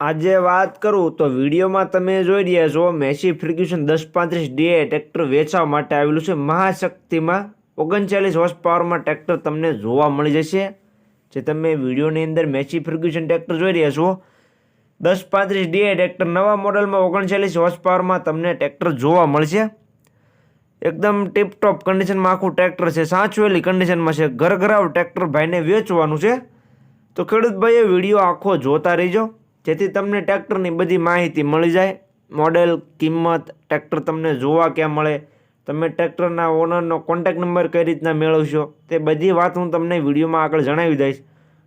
આજે વાત કરું તો વિડીયોમાં તમે જોઈ રહ્યા છો મેસી ફ્રિગ્યુશન દસ પાંત્રીસ ડીએ ટ્રેક્ટર વેચવા માટે આવેલું છે. મહાશક્તિમાં ઓગણચાલીસ હોર્સ પાવરમાં ટ્રેક્ટર તમને જોવા મળી જશે. જે તમે વિડીયોની અંદર મેસી ફ્રિગ્યુશન ટ્રેક્ટર જોઈ રહ્યા છો. દસ પાંત્રીસ ડીએ ટ્રેક્ટર નવા મોડલમાં ઓગણચાલીસ હોર્સ પાવરમાં તમને ટ્રેક્ટર જોવા મળશે. એકદમ ટીપટોપ કન્ડિશનમાં આખું ટ્રેક્ટર છે. સાચવેલી કન્ડિશનમાં છે. ઘરઘરાવ ટ્રેક્ટર ભાઈને વેચવાનું છે. તો ખેડૂત ભાઈએ વીડિયો આખો જોતા રહીજો. જેથી તમને ટ્રેક્ટરની બધી માહિતી મળી જાય. મોડેલ, કિંમત, ટ્રેક્ટર તમને જોવા ક્યાં મળે. તમે ટ્રેક્ટરના ઓનરનો કોન્ટેક નંબર કઈ રીતના મેળવશો તે બધી વાત હું તમને વિડીયોમાં આગળ જણાવી દઈશ.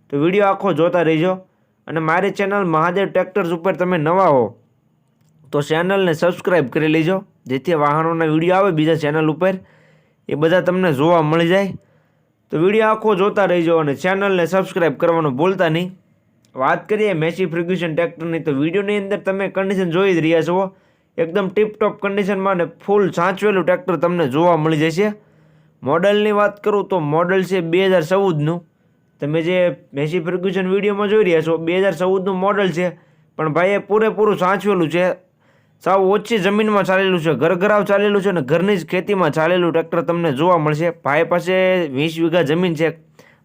તો વીડિયો આખો જોતા રહીજો અને મારી ચેનલ મહાદેવ ટ્રેક્ટર્સ ઉપર તમે નવા હો તો ચેનલને સબસ્ક્રાઈબ કરી લેજો, જેથી વાહનોના વીડિયો આવે બીજા ચેનલ ઉપર. એ બધા તમને જોવા મળી જાય. તો વીડિયો આખો જોતા રહીજો અને ચેનલને સબસ્ક્રાઈબ કરવાનું ભૂલતા નહીં. વાત કરીએ મેસી ફ્રિગ્યુશન ટ્રેક્ટરની તો વિડીયોની અંદર તમે કન્ડિશન જોઈ જ રહ્યા છો. એકદમ ટીપટોપ કન્ડિશનમાં અને ફૂલ સાચવેલું ટ્રેક્ટર તમને જોવા મળી જશે. મોડલની વાત કરું તો મોડલ છે બે હજાર ચૌદનું તમે જે મેસી ફ્રિગ્યુશન વિડીયોમાં જોઈ રહ્યા છો, બે હજાર ચૌદનું મોડલ છે. પણ ભાઈએ પૂરેપૂરું સાચવેલું છે. સાવ ઓછી જમીનમાં ચાલેલું છે, ઘરઘરાવ ચાલેલું છે અને ઘરની જ ખેતીમાં ચાલેલું ટ્રેક્ટર તમને જોવા મળશે. ભાઈ પાસે વીસ વીઘા જમીન છે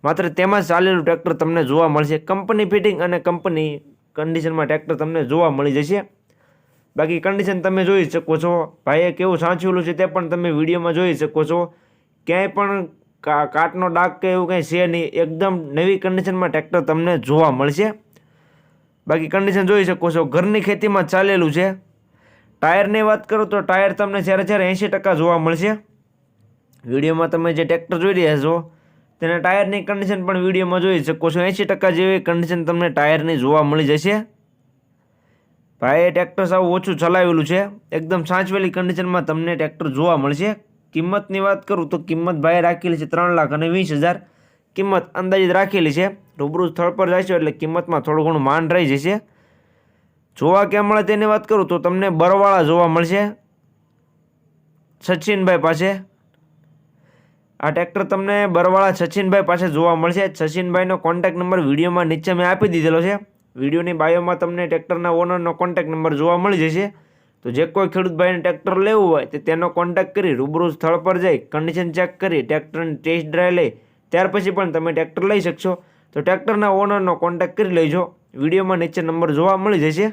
માત્ર તેમાં ચાલેલું ટ્રેક્ટર તમને જોવા મળશે. કંપની ફિટિંગ અને કંપની કન્ડિશનમાં ટ્રેક્ટર તમને જોવા મળી જશે. બાકી કન્ડિશન તમે જોઈ શકો છો. ભાઈએ કેવું સાચવેલું છે તે પણ તમે વિડીયોમાં જોઈ શકો છો. ક્યાંય પણ કાટનો ડાક કે એવું કંઈ છે નહીં. એકદમ નવી કન્ડિશનમાં ટ્રેક્ટર તમને જોવા મળશે. બાકી કન્ડિશન જોઈ શકો છો. ઘરની ખેતીમાં ચાલેલું છે. ટાયરની વાત કરું તો ટાયર તમને જ્યારે જ્યારે એંશી ટકા જોવા મળશે. વિડીયોમાં તમે જે ટ્રેક્ટર જોઈ રહ્યા છો તેના ટાયરની કન્ડિશન પણ વિડીયોમાં જોઈ શકો છો. એંસી ટકા જેવી કન્ડિશન તમને ટાયરની જોવા મળી જશે. ભાઈએ ટ્રેક્ટર સાવ ઓછું ચલાવેલું છે. એકદમ સાચવેલી કન્ડિશનમાં તમને ટ્રેક્ટર જોવા મળશે. કિંમતની વાત કરું તો કિંમત ભાઈએ રાખેલી છે ત્રણ લાખ અને વીસ હજાર. કિંમત અંદાજિત રાખેલી છે. રૂબરૂ સ્થળ પર જશો એટલે કિંમતમાં થોડું ઘણું માન રહી જશે. જોવા ક્યાં મળે તેની વાત કરું તો તમને બરવાળા જોવા મળશે. સચિનભાઈ પાસે આ ટ્રેક્ટર તમને બરવાળા સચિનભાઈ પાસે જોવા મળશે. સચિનભાઈનો કોન્ટેક્ટ નંબર વિડીયોમાં નીચે મેં આપી દીધેલો છે. વિડીયોની બાયોમાં તમને ટ્રેક્ટરના ઓનરનો કોન્ટેક નંબર જોવા મળી જશે. તો જે કોઈ ખેડૂત ભાઈને ટ્રેક્ટર લેવું હોય તે તેનો કોન્ટેક કરી રૂબરૂ સ્થળ પર જઈ કન્ડિશન ચેક કરી ટ્રેક્ટરની ટેસ્ટ ડ્રાઈવ લઈ ત્યાર પછી પણ તમે ટ્રેક્ટર લઈ શકશો. તો ટ્રેક્ટરના ઓનરનો કોન્ટેક્ટ કરી લેજો. વિડીયોમાં નીચે નંબર જોવા મળી જશે.